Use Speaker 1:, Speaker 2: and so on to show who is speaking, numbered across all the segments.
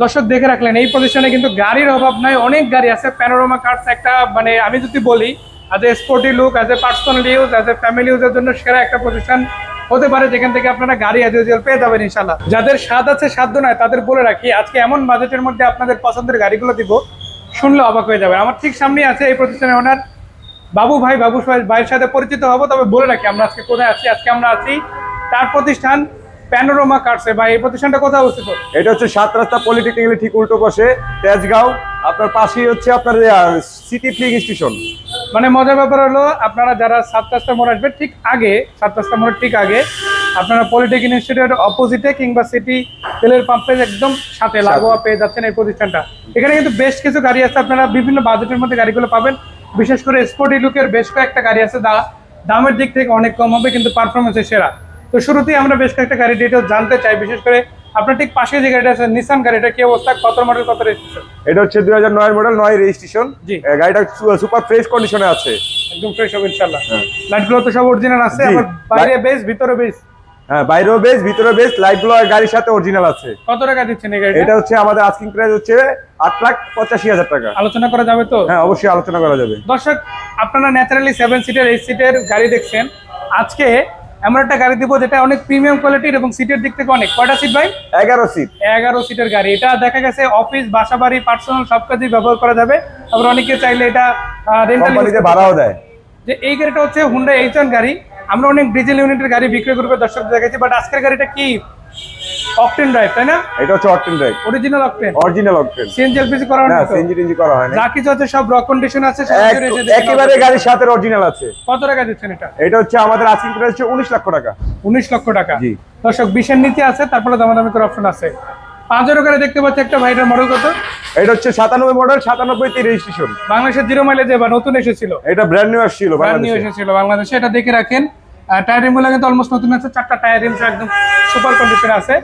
Speaker 1: দর্শক দেখে রাখলেন, এই প্রতিষ্ঠানে কিন্তু গাড়ির অভাব নাই, অনেক গাড়ি আছে প্যানোরামা কার্স একটা মানে আমি যদি বলি as a sporty look as a personal use as a family ইউজের জন্য সেরা একটা প্রতিষ্ঠান হতে পারে, যেখান থেকে আপনারা গাড়ি অ্যাজ ইউজুয়াল পেয়ে যাবেন ইনশাল্লাহ যাদের স্বাদ আছে সাধ্য নয় তাদের বলে রাখি, আজকে এমন বাজেটের মধ্যে আপনাদের পছন্দের গাড়িগুলো দিব, শুনলে অবাক হয়ে যাবে। আমার ঠিক সামনে আছে এই প্রতিষ্ঠানের ওনার বাবু ভাই, বাবু ভাই- ভাইয়ের সাথে পরিচিত হব, তবে বলে রাখি, আমরা আজকে কোথায় আছি, আজকে আমরা আছি তার প্রতিষ্ঠান প্যানোরামা কার্সে ভাই এই প্রতিষ্ঠানটা কোথায় অবস্থিত?
Speaker 2: এটা হচ্ছে সাত রাস্তা পলিটেকনিক্যালি ঠিক উল্টো পাশে তেজগাঁও। আপনার পাশেই হচ্ছে আপনার সিটি ফ্লিং স্টেশন
Speaker 1: মানে মজার ব্যাপার হলো আপনারা যারা সাত রাস্তা মোড় আসবে ঠিক আগে সাত রাস্তা মোড়ের ঠিক আগে আপনারা পলিটেকনিক ইনস্টিটিউটের অপোজিটে কিংবা সিটি তেলের পাম্পের একদম সাথে লাগোয়া পেয়ে যাচ্ছেন এই প্রতিষ্ঠানটা। এখানে কিন্তু বেশ কিছু গাড়ি আছে আপনারা বিভিন্ন বাজেটের মধ্যে গাড়িগুলো পাবেন। বিশেষ করে স্পোর্টি লুকের বেশ কয়েকটা গাড়ি আছে দামের দিক থেকে অনেক কম হবে কিন্তু পারফরমেন্সের সেরা। তো শুরুতেই আমরা বেশ কয়েকটা গাড়ি ডিটেলস জানতে চাই বিশেষ করে আপনার ঠিক পাশে যে গাড়িটা আছে নিসান গাড়িটা কি অবস্থা? কত মডেল কত রেজিস্ট্রেশন
Speaker 2: এটা হচ্ছে দুই হাজার নয় মডেল নয় রেজিস্ট্রেশন
Speaker 1: জি।
Speaker 2: গাড়িটা সুপার ফ্রেশ কন্ডিশনে আছে।
Speaker 1: একদম ফ্রেশ হবে ইনশাল্লাহ
Speaker 2: হ্যাঁ।
Speaker 1: লাইটগুলো তো সব অরিজিনাল আছে। আবার বাইরে বেশ ভিতরে বেশ
Speaker 2: হ্যাঁ বাইরেও বেশ ভিতরে বেশ লাইটগুলো গাড়ির সাথে অরিজিনাল আছে।
Speaker 1: কত টাকা দিচ্ছেন এই গাড়িটা?
Speaker 2: এটা হচ্ছে আমাদের আস্কিং প্রাইস হচ্ছে আট লাখ পঁচাশি হাজার টাকা।
Speaker 1: আলোচনা করা যাবে তো?
Speaker 2: হ্যাঁ অবশ্যই আলোচনা করা যাবে।
Speaker 1: দর্শক আপনারা ন্যাচারালি সেভেন সিটের এইট সিটের গাড়ি দেখছেন। আজকে এমন একটা গাড়ি দিব যেটা অনেক প্রিমিয়াম কোয়ালিটির এবং সিটের দিক থেকে অনেক। কয়টা সিট ভাই?
Speaker 2: এগারো সিট
Speaker 1: এগারো সিটের গাড়ি। এটা দেখা গেছে অফিস বাসা বাড়ি পার্সোনাল সব কাজেই ব্যবহার করা যাবে। আবার অনেকে চাইলে এটা রেন্টাল
Speaker 2: ভাড়াও দেয়।
Speaker 1: যে এই গাড়িটা হচ্ছে হুন্ডা এইচ গাড়ি। আমরা অনেক ডিজেল ইউনিটের গাড়ি বিক্রি করবে দর্শক দেখেছি বাট আজকের গাড়িটা কি? অকটেন ড্রাইভ তাই না?
Speaker 2: এটা হচ্ছে octane drive
Speaker 1: original octane
Speaker 2: original octane
Speaker 1: CNG LPG করা
Speaker 2: না সিএনজি টিএনজি করা হয় না
Speaker 1: সব র কন্ডিশন আছে
Speaker 2: একেবারে গাড়ির সাথে অরিজিনাল আছে।
Speaker 1: কত টাকা দিচ্ছেন এটা?
Speaker 2: এটা হচ্ছে আমাদের আস্কিং প্রাইস হচ্ছে উনিশ লক্ষ টাকা।
Speaker 1: উনিশ লক্ষ টাকা।
Speaker 2: জি।
Speaker 1: দর্শক বিশের নিচে আছে তারপরে দামাদামি করে অপশন আছে। পাঁচের করে দেখতে পাচ্ছি একটা ভাইটার মডেল কত?
Speaker 2: এটা হচ্ছে সাতানব্বই মডেল সাতানব্বই তে রেজিস্ট্রেশন
Speaker 1: বাংলাদেশের জিরো মাইলেজ এবার নতুন এসেছিল।
Speaker 2: এটা ব্র্যান্ড নিউ আসছিল
Speaker 1: ব্র্যান্ড নিউ এসেছিল বাংলাদেশে। এটা দেখে রাখেন টায়ার রিমগুলো কিন্তু অলমোস্ট নতুন আছে চারটা টায়ার রিমস একদম সুপার কন্ডিশন আছে।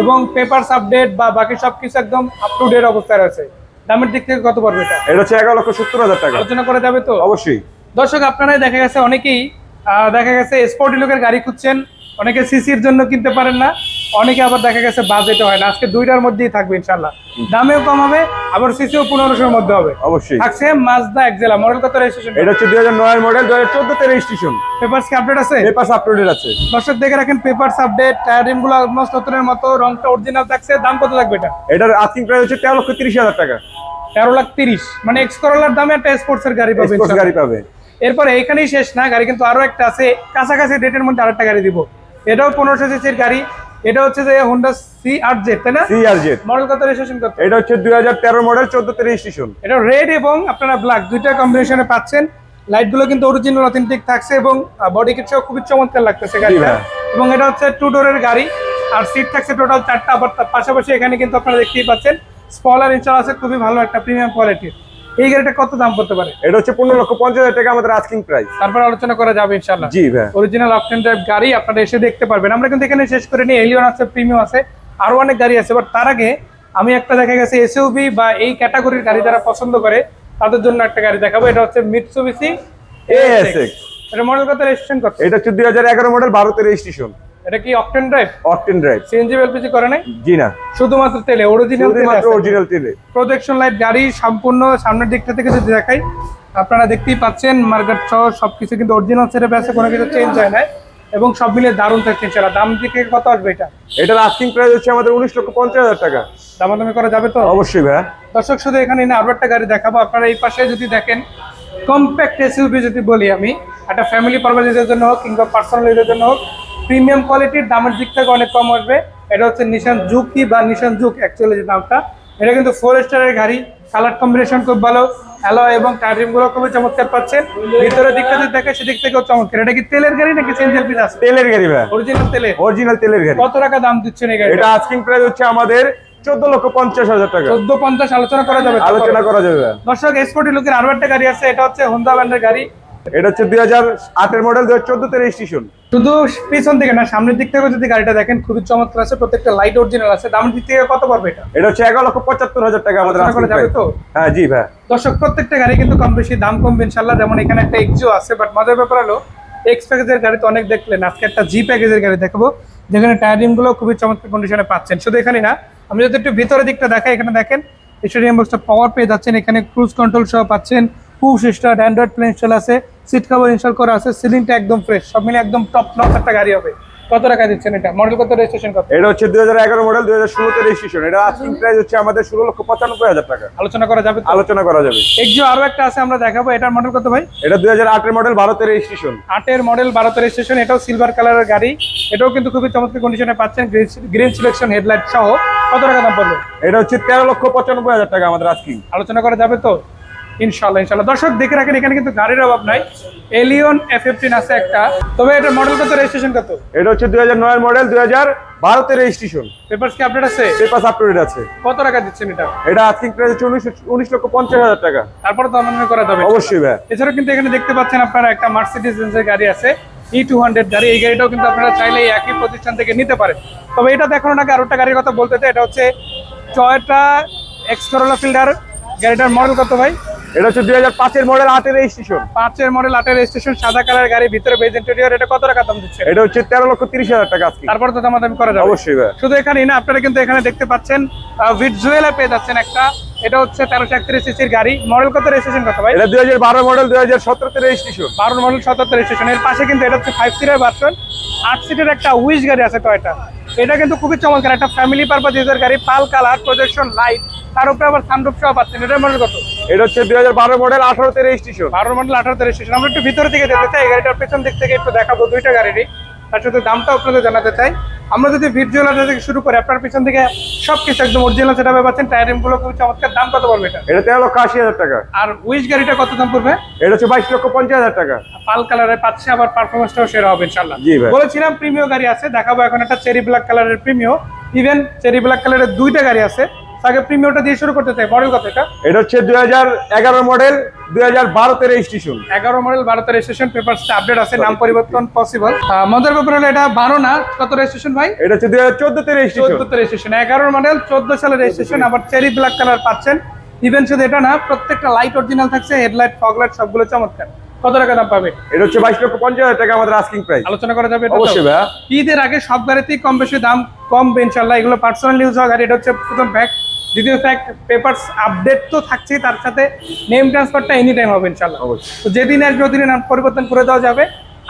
Speaker 1: এবং পেপারস আপডেট বা বাকি সব কিছু একদম আপ টু ডেট অবস্থায় আছে দামের দিক থেকে কত পড়বে এটা?
Speaker 2: এটা হচ্ছে এগারো লক্ষ সত্তর হাজার টাকা।
Speaker 1: আলোচনা করা যাবে তো?
Speaker 2: অবশ্যই।
Speaker 1: দর্শক আপনারাই দেখা গেছে অনেকেই দেখা গেছে স্পোর্টি লোকের গাড়ি খুঁজছেন। অনেকে সিসির জন্য কিনতে পারেন না অনেকে আবার দেখা গেছে বাজেটে হয় না। আজকে দুইটার মধ্যেই থাকবে ইনশাল্লাহ দামেও কম হবে আবার সিসিও পনেরোশোর মধ্যে হবে।
Speaker 2: অবশ্যই।
Speaker 1: থাকছে মাজদা এক্সেলা মডেল কত রেজিস্ট্রেশন
Speaker 2: এটা হচ্ছে দুই হাজার নয় মডেল দুই হাজার চোদ্দতে রেজিস্ট্রেশন
Speaker 1: পেপারস কি আপডেট আছে?
Speaker 2: পেপার আপলোডেড আছে।
Speaker 1: দর্শক দেখে রাখেন পেপারস আপডেট টায়ার রিমগুলো অলমোস্ট নতুনের মতো রংটা অরিজিনাল থাকছে দাম কত থাকবে এটা?
Speaker 2: এটার আস্কিং প্রাইস হচ্ছে তেরো লক্ষ তিরিশ হাজার টাকা।
Speaker 1: তেরো লাখ তিরিশ। মানে এক্স করোলার দামে একটা স্পোর্টস এর গাড়ি
Speaker 2: পাবে গাড়ি পাবে।
Speaker 1: এরপরে এখানেই শেষ না গাড়ি কিন্তু আরও একটা আছে কাছাকাছি ডেটের মধ্যে আরেকটা গাড়ি দিব। এটাও পনেরোশো সিসির গাড়ি। এটা হচ্ছে যে হোন্ডা সি আর জেড তাই না?
Speaker 2: সি আর জেড
Speaker 1: মডেল কত রেজিস্ট্রেশন কত
Speaker 2: এটা হচ্ছে দুই হাজার তেরো মডেল চোদ্দতে রেজিস্ট্রেশন
Speaker 1: এটা রেড এবং আপনারা ব্ল্যাক দুইটা কম্বিনেশনে পাচ্ছেন। লাইটগুলো কিন্তু অরিজিনাল অথেন্টিক থাকছে এবং বডি কিটসও খুবই চমৎকার লাগতেছে গাড়িটা। এবং এটা হচ্ছে টু ডোরের গাড়ি আর সিট থাকছে টোটাল চারটা আবার তার পাশাপাশি এখানে কিন্তু আপনারা দেখতেই পাচ্ছেন। স্পলার ইনস্টল আছে খুবই ভালো একটা প্রিমিয়াম কোয়ালিটির এই গাড়িটা কত দাম পড়তে পারে?
Speaker 2: এটা হচ্ছে পনেরো লক্ষ পঞ্চাশ হাজার টাকা আমাদের আস্কিং প্রাইস
Speaker 1: তারপর আলোচনা করা যাবে ইনশাল্লাহ
Speaker 2: জি ভাই
Speaker 1: অরিজিনাল অপশন ড্রাইভ গাড়ি আপনারা এসে দেখতে পারবেন। আমরা কিন্তু এখানে শেষ করে নিই। এলিয়ন আছে প্রিমিয়াম আছে আরও অনেক গাড়ি আছে। বাট তার আগে আমি একটা দেখা গেছে এসইউবি বা এই ক্যাটাগরির গাড়ি যারা পছন্দ করে তাদের জন্য একটা গাড়ি দেখাবো। এটা হচ্ছে মিটসুবিসি
Speaker 2: ASX
Speaker 1: এটা মডেল কত? রেজিস্ট্রেশন করতে
Speaker 2: এটা হচ্ছে দুই হাজার এগারো মডেল বারোতে রেজিস্ট্রেশন
Speaker 1: এটা কি octane drive
Speaker 2: octane drive
Speaker 1: CNG LPG করে নাই?
Speaker 2: জি না।
Speaker 1: শুধুমাত্র তেলে অরিজিনাল তেলে
Speaker 2: শুধুমাত্র অরিজিনাল তেলে।
Speaker 1: প্রজেকশন লাইট গাড়ি সম্পূর্ণ সামনের দিকটা থেকে যদি দেখাই আপনারা দেখতেই পাচ্ছেন মার্কেট সহ সবকিছু কিন্তু অরিজিনাল সেটে আছে কোনো কিছু চেঞ্জ হয় না এবং সব মিলে দারুণ থাকছে সেটা দাম দিকে কত আসবে এটা?
Speaker 2: এটার আস্কিং প্রাইস হচ্ছে আমাদের উনিশ লক্ষ পঞ্চাশ হাজার টাকা।
Speaker 1: দামাদামি করা যাবে তো?
Speaker 2: অবশ্যই ভাই
Speaker 1: দর্শক শুধু এখানে না আরও একটা গাড়ি দেখাবো। আপনারা এই পাশে যদি দেখেন কম্প্যাক্ট এসইউভি যদি বলি আমি একটা ফ্যামিলি পারপাসের জন্য হোক কিংবা পার্সোনাল ইউজের জন্য হোক প্রিমিয়াম কোয়ালিটির দামের দিক থেকে অনেক কম আসবে। এটা হচ্ছে নিশান জুকি বা নিশান জুক অ্যাকচুয়ালি যে নামটা এটা কিন্তু ফোর স্টারের গাড়ি। কালার কম্বিনেশন খুব ভালো। হ্যালো এবং টায়ারিংগুলো খুবই চমৎকার পাচ্ছেন। ভিতরের দিকটা যদি দেখে সেদিক থেকেও চমৎকার। এটা কি তেলের গাড়ি নাকি চেঞ্জের পিস আছে
Speaker 2: তেলের গাড়ি ভাই।
Speaker 1: অরিজিনাল তেলে
Speaker 2: অরিজিনাল তেলের গাড়ি।
Speaker 1: কত টাকা দাম দিচ্ছেন এই গাড়ি
Speaker 2: এটা আস্কিং প্রাইস হচ্ছে আমাদের চোদ্দ লক্ষ পঞ্চাশ হাজার টাকা।
Speaker 1: চোদ্দ পঞ্চাশ আলোচনা করা যাবে।
Speaker 2: আলোচনা করা যাবে।
Speaker 1: দর্শক এক্সপোর্টি লুকের আরও একটা গাড়ি আছে। এটা হচ্ছে হোন্ডা ব্র্যান্ডের গাড়ি।
Speaker 2: এটা হচ্ছে দুই হাজার আটের মডেল দুই হাজার চোদ্দতে রেজিস্ট্রেশন
Speaker 1: শুধু পিছন থেকে না সামনের দিক থেকে যদি গাড়িটা দেখেন খুবই চমৎকার আছে প্রত্যেকটা লাইট অরিজিনাল আছে। দামের দিক থেকে কত পড়বে এটা?
Speaker 2: এটা হচ্ছে এগারো লক্ষ পঁচাত্তর হাজার টাকা আমাদের
Speaker 1: করা যাবে তো?
Speaker 2: হ্যাঁ জি ভাই।
Speaker 1: দর্শক প্রত্যেকটা গাড়ি কিন্তু কম বেশি দাম কমবে ইনশাল্লাহ যেমন এখানে একটা এক্সিও আছে বাট মজার ব্যাপার হলো এক্স প্যাকেজের গাড়ি তো অনেক দেখলেন। আজকে একটা জি প্যাকেজের গাড়ি দেখাবো যেখানে টায়ারিংগুলো খুবই চমৎকার কন্ডিশনে পাচ্ছেন। শুধু এখানে না আমি যদি একটু ভিতরের দিকটা দেখাই এখানে দেখেন স্টেডিয়াম বক্সটা পাওয়ার পেয়ে যাচ্ছেন। এখানে ক্রুজ কন্ট্রোল সহ পাচ্ছেন push start Android play install আছে। সিট কভার ইনস্টল করা আছে সিলিংটা একদম ফ্রেশ সব মিলে একদম টপ নচ একটা গাড়ি হবে। কত টাকা দিচ্ছেন এটা? মডেল কত রেজিস্ট্রেশন কত?
Speaker 2: এটা হচ্ছে দুই হাজার এগারো মডেল দুই হাজার ষোলোতে রেজিস্ট্রেশন এটা আস্কিং প্রাইস হচ্ছে আমাদের ষোলো লক্ষ পঁচানব্বই হাজার টাকা।
Speaker 1: আলোচনা করা যাবে
Speaker 2: আলোচনা করা যাবে।
Speaker 1: এক্সিও আরও একটা আছে আমরা দেখাবো। এটার মডেল কত ভাই?
Speaker 2: এটা দুই হাজার আটের মডেল ভারতের রেজিস্ট্রেশন
Speaker 1: আটের মডেল বারোতে রেজিস্ট্রেশন এটাও সিলভার কালারের গাড়ি। এটাও কিন্তু খুবই চমৎকার কন্ডিশনে পাচ্ছেন গ্রিন সিলেকশন হেডলাইট সহ। কত টাকা দাম পড়বে?
Speaker 2: এটা হচ্ছে তেরো লক্ষ পঁচানব্বই হাজার টাকা আমাদের আস্কিং
Speaker 1: আলোচনা করা যাবে তো? ইনশাল্লাহ ইনশাল্লাহ দর্শক দেখে রাখেন এখানে কিন্তু গাড়ির অভাব নাই। এলিয়ন এফ ফিফটিন আছে একটা। তবে এটা মডেল কত রেজিস্ট্রেশন কত?
Speaker 2: এটা হচ্ছে দুই হাজার নয়ের মডেল দুই হাজার ভারতে রেজিস্ট্রেশন
Speaker 1: পেপারস কি আপডেট আছে?
Speaker 2: পেপার আপটুডেট আছে।
Speaker 1: কত টাকা দিচ্ছেন এটা?
Speaker 2: এটা আস্কিং প্রাইস হচ্ছে উনিশ উনিশ লক্ষ পঞ্চাশ হাজার টাকা।
Speaker 1: তারপরে তো আমাদের করা যাবে
Speaker 2: অবশ্যই ভাই।
Speaker 1: এছাড়াও কিন্তু এখানে দেখতে পাচ্ছেন আপনারা একটা মার্সিডিজ বেঞ্জের গাড়ি আছে ই টু হান্ড্রেড গাড়ি। এই গাড়িটাও কিন্তু আপনারা চাইলে এই একই প্রতিষ্ঠান থেকে নিতে পারেন। তবে এটা দেখানোর আগে আরও একটা গাড়ির কথা বলতে চাই এটা হচ্ছে টয়টা এক্স ফিল্ডার গাড়িটার মডেল কত ভাই?
Speaker 2: এটা হচ্ছে দুই হাজার পাঁচের মডেল আটের রেজিস্ট্রেশন
Speaker 1: পাঁচের মডেল আটের রেজিস্ট্রেশন সাদা কালার গাড়ি ভিতরে বেজ এটা কত টাকা দাম দিচ্ছে?
Speaker 2: এটা হচ্ছে তেরো লক্ষ তিরিশ হাজার টাকা আজকে।
Speaker 1: তারপর তো দামাদামি করা যাবে।
Speaker 2: অবশ্যই
Speaker 1: শুধু এখানেই না আপনারা কিন্তু এখানে দেখতে পাচ্ছেন ভিজুয়ালে পেয়ে যাচ্ছেন একটা। এটা হচ্ছে তেরোশো একত্রিশ সিসির গাড়ি। মডেল কত রেজিস্ট্রেশন কত ভাই?
Speaker 2: এটা দুই হাজার বারো মডেল দুই হাজার সতেরোতে রেজিস্ট্রেশন
Speaker 1: বারো মডেল সতাত্তর রেজিস্ট্রেশন এর পাশে কিন্তু এটা হচ্ছে ফাইভ সিটের ভার্সন আট সিটের একটা উইশ গাড়ি আছে টয়টা এটা কিন্তু খুবই চমৎকার। একটা ফ্যামিলি পারপাস ইউজার গাড়ি পাল কালার প্রজেকশন লাইট তার উপরে আবার সানরুফ সহ পাচ্ছেন এটার মডেল কত?
Speaker 2: এটা হচ্ছে দুই হাজার বারো মডেল আঠারোতে রেজিস্ট্রেশন
Speaker 1: বারো মডেল আঠারোতে রেজিস্ট্রেশন আমরা একটু ভিতরে দিকে যেতে চাই এই গাড়িটার পেছন দিক থেকে একটু দেখাবো দুইটা গাড়িরই। তার সাথে দামটা আপনাদের জানাতে চাই। আমরা যদি ভিজুয়াল থেকে শুরু করি আপনার পিছন থেকে সবকিছু একদম অরিজিনাল সেটা পাচ্ছেন টায়ারিংগুলো খুবই চমৎকার। দাম কত পড়বে এটা?
Speaker 2: এটা তেরো লক্ষ আশি হাজার টাকা।
Speaker 1: আর উইশ গাড়িটা কত দাম পড়বে?
Speaker 2: এটা হচ্ছে বাইশ লক্ষ পঞ্চাশ হাজার টাকা।
Speaker 1: পাল কালারের পাচ্ছে আবার পারফরমেন্সটাও সেরা হবে ইনশাল্লাহ
Speaker 2: জি ভাই।
Speaker 1: বলেছিলাম প্রিমিয় গাড়ি আছে দেখাবো এখন একটা চেরি ব্ল্যাক কালারের প্রিমিয় ইভেন চেরি ব্ল্যাক কালারের দুইটা গাড়ি আছে। তাকে প্রিমিয়টা দিয়ে শুরু করতে চাই। মডেল কত এটা।
Speaker 2: এটা হচ্ছে দুই হাজার এগারো মডেল দুই হাজার বারোতে রেজিস্ট্রেশন
Speaker 1: এগারো মডেল বারোতে রেজিস্ট্রেশন পেপারসটা আপডেট আছে নাম পরিবর্তন পসিবল মজার ব্যাপার হলো এটা বারো না কত রেজিস্ট্রেশন ভাই?
Speaker 2: এটা হচ্ছে দুই হাজার চোদ্দতে রেজিস্ট্রেশন
Speaker 1: চোদ্দতে রেজিস্ট্রেশন এগারো মডেল চোদ্দ সালের রেজিস্ট্রেশন আবার চেরি ব্ল্যাক কালার পাচ্ছেন। ইভেন শুধু এটা না প্রত্যেকটা লাইট অরিজিনাল থাকছে হেডলাইট ফগ লাইট সবগুলো চমৎকার। কত টাকা দাম পাবে?
Speaker 2: এটা হচ্ছে বাইশ লক্ষ পঞ্চাশ হাজার টাকা আমাদের আস্কিং প্রাইস
Speaker 1: আলোচনা করা যাবে এটা
Speaker 2: অবশ্যই ভাইয়া।
Speaker 1: ঈদের আগে সব গাড়িতেই কম বেশি দাম কমবে ইনশাল্লাহ এগুলো পার্সোনাল ইউজ হওয়া গাড়ি এটা হচ্ছে প্রথম দ্বিতীয় ফ্যাক্ট পেপারস আপডেট তো থাকছেই তার সাথে নেম ট্রান্সফারটা এনি টাইম হবে ইনশাল্লাহ তো যেদিন আসবে ওদিনে নাম পরিবর্তন করে দেওয়া যাবে।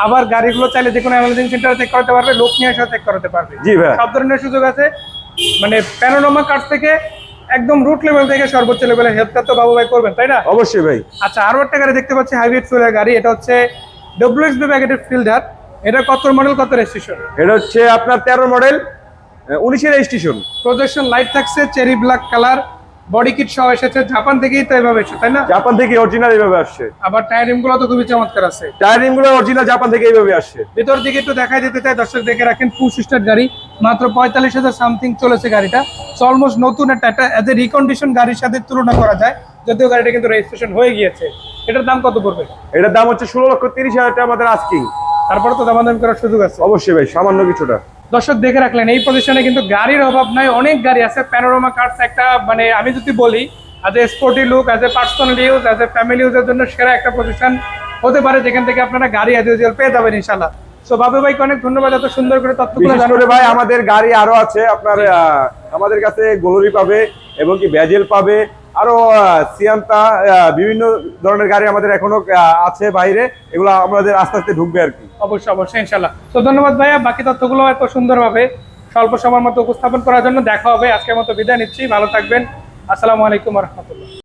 Speaker 1: আবার গাড়িগুলো চাইলে যে কোনো অ্যামার্জেন্সি সেন্টারে চেক করাতে পারবে লোক নিয়ে এসে চেক করাতে পারবে।
Speaker 2: জি ভাইয়া
Speaker 1: সব ধরনের সুযোগ আছে। মানে প্যানোরামা কার্ড থেকে একদম রুট লেভেল থেকে সর্বোচ্চ লেভেলের হেল্পটা তো বাবু ভাই করবেন তাই না?
Speaker 2: অবশ্যই ভাই।
Speaker 1: আচ্ছা আরও একটা গাড়ি দেখতে পাচ্ছি হাইব্রিড ফুলের গাড়ি এটা হচ্ছে ডব্লিউএস বি প্যাকেটের ফিল্ডার এটা কত মডেল কত রেজিস্ট্রেশন
Speaker 2: এটা হচ্ছে আপনার তেরো মডেল উনিশের রেজিস্ট্রেশন
Speaker 1: প্রজেকশন লাইট থাকছে cherry black colour body kit সহ এসেছে। জাপান থেকেই তো এভাবে এসেছে তাই না?
Speaker 2: জাপান থেকে অরিজিনাল এইভাবে আসছে।
Speaker 1: আবার টায়ারিংগুলো তো খুবই চমৎকার আছে।
Speaker 2: টায়ারিংগুলো অরিজিনাল জাপান থেকে এইভাবে আসছে।
Speaker 1: ভিতর দিকে একটু দেখাই দিতে চাই দর্শক দেখে রাখেন ফুল সিস্টার গাড়ি। মাত্র পঁয়তাল্লিশ হাজার সামথিং চলেছে গাড়িটা। অলমোস্ট নতুন একটা একটা এজ এ রিকন্ডিশন গাড়ির সাথে তুলনা করা যায় যদিও গাড়িটা কিন্তু রেজিস্ট্রেশন হয়ে গিয়েছে। এটার দাম কত পড়বে?
Speaker 2: এটার দাম হচ্ছে ষোলো লক্ষ তিরিশ হাজার টাকা আমাদের আস্কিং
Speaker 1: তারপরে তো দামাদামি করার সুযোগ আছে।
Speaker 2: অবশ্যই ভাই সামান্য কিছুটা।
Speaker 1: দর্শক দেখে রাখলেন এই প্রতিষ্ঠানে কিন্তু গাড়ির অভাব নাই অনেক গাড়ি আছে প্যানোরামা কার্স একটা মানে আমি যদি বলি as a sporty look as a personal use as a family ইউজের জন্য সেরা একটা প্রতিষ্ঠান হতে পারে যেখান থেকে আপনারা গাড়ি অ্যাজ ইউজুয়াল পেয়ে যাবেন ইনশাল্লাহ সো বাবু ভাইকে অনেক ধন্যবাদ এত সুন্দর করে তথ্যগুলো জানানোর
Speaker 2: করে ভাই আমাদের গাড়ি আরও আছে আপনার আহ, আমাদের কাছে গোলরি পাবে এবং কি ব্যাজেল পাবে আরও সিয়ান্তা বিভিন্ন ধরনের গাড়ি আমাদের এখনও আছে বাইরে। এগুলো আমাদের আস্তে আস্তে ঢুকবে আর কি।
Speaker 1: অবশ্যই অবশ্যই ইনশাল্লাহ তো ধন্যবাদ ভাইয়া, বাকি তথ্যগুলো এত সুন্দরভাবে, স্বল্প সময়ের মতো উপস্থাপন করার জন্য দেখা হবে। আজকের মতো বিদায় নিচ্ছি, ভালো থাকবেন। আসসালামু আলাইকুম রহমতুল্লাহ।